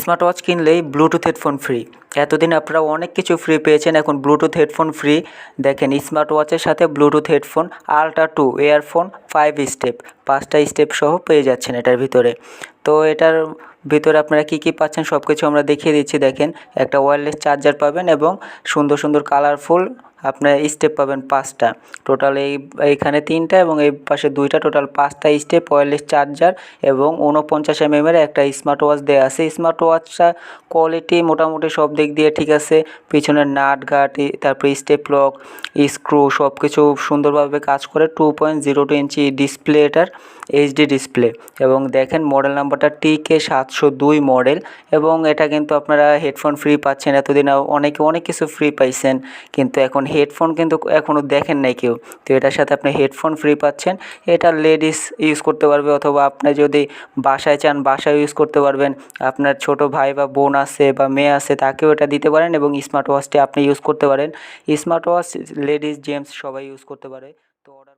Smart watch কিনলেই Bluetooth headphone free এতদিন আপনারা অনেক কিছু ফ্রি পেয়েছেন, এখন ব্লুটুথ হেডফোন ফ্রি দেখেন স্মার্ট ওয়াচের সাথে Bluetooth headphone ultra two earphone five step পাঁচটা স্টেপ সহ পেয়ে যাচ্ছেন এটার ভিতরে। তো এটার ভিতরে আপনারা কী কী পাচ্ছেন সব কিছু আমরা দেখিয়ে দিচ্ছি। দেখেন, একটা ওয়্যারলেস চার্জার পাবেন এবং সুন্দর সুন্দর কালারফুল আপনার স্টেপ পাবেন পাঁচটা। টোটাল এই, এইখানে তিনটা এবং এই পাশে দুইটা টোটাল পাঁচটা স্টেপ ওয়্যারলেস চার্জার এবং উনপঞ্চাশ এমএমের একটা স্মার্ট ওয়াচ দেওয়া আছে। স্মার্ট ওয়াচটা কোয়ালিটি মোটামুটি সব দিক দিয়ে ঠিক আছে। পিছনের নাট গাট তারপরে স্টেপ লক স্ক্রু সব কিছু সুন্দরভাবে কাজ করে। Two point zero two inch display এটার এইচডি ডিসপ্লে এবং দেখেন মডেল নাম্বারটা টি কে সাতশো দুই মডেল এবং এটা কিন্তু আপনারা হেডফোন ফ্রি পাচ্ছেন। এতদিন অনেকে, অনেক কিছু ফ্রি পাইছেন। কিন্তু এখন হেডফোন কিন্তু এখনও দেখেন নাই কেউ। তো এটার সাথে আপনি হেডফোন ফ্রি পাচ্ছেন। এটা লেডিস ইউজ করতে পারবে অথবা আপনি যদি বাসায় চান বাসায় ইউজ করতে পারবেন। আপনার ছোট ভাই বা বোন আছে বা মেয়ে আছে, তাকেও এটা দিতে পারেন এবং স্মার্ট ওয়াচটি আপনি ইউজ করতে পারেন। স্মার্ট ওয়াচ লেডিস জেন্টস সবাই ইউজ করতে পারে। তো অর্ডার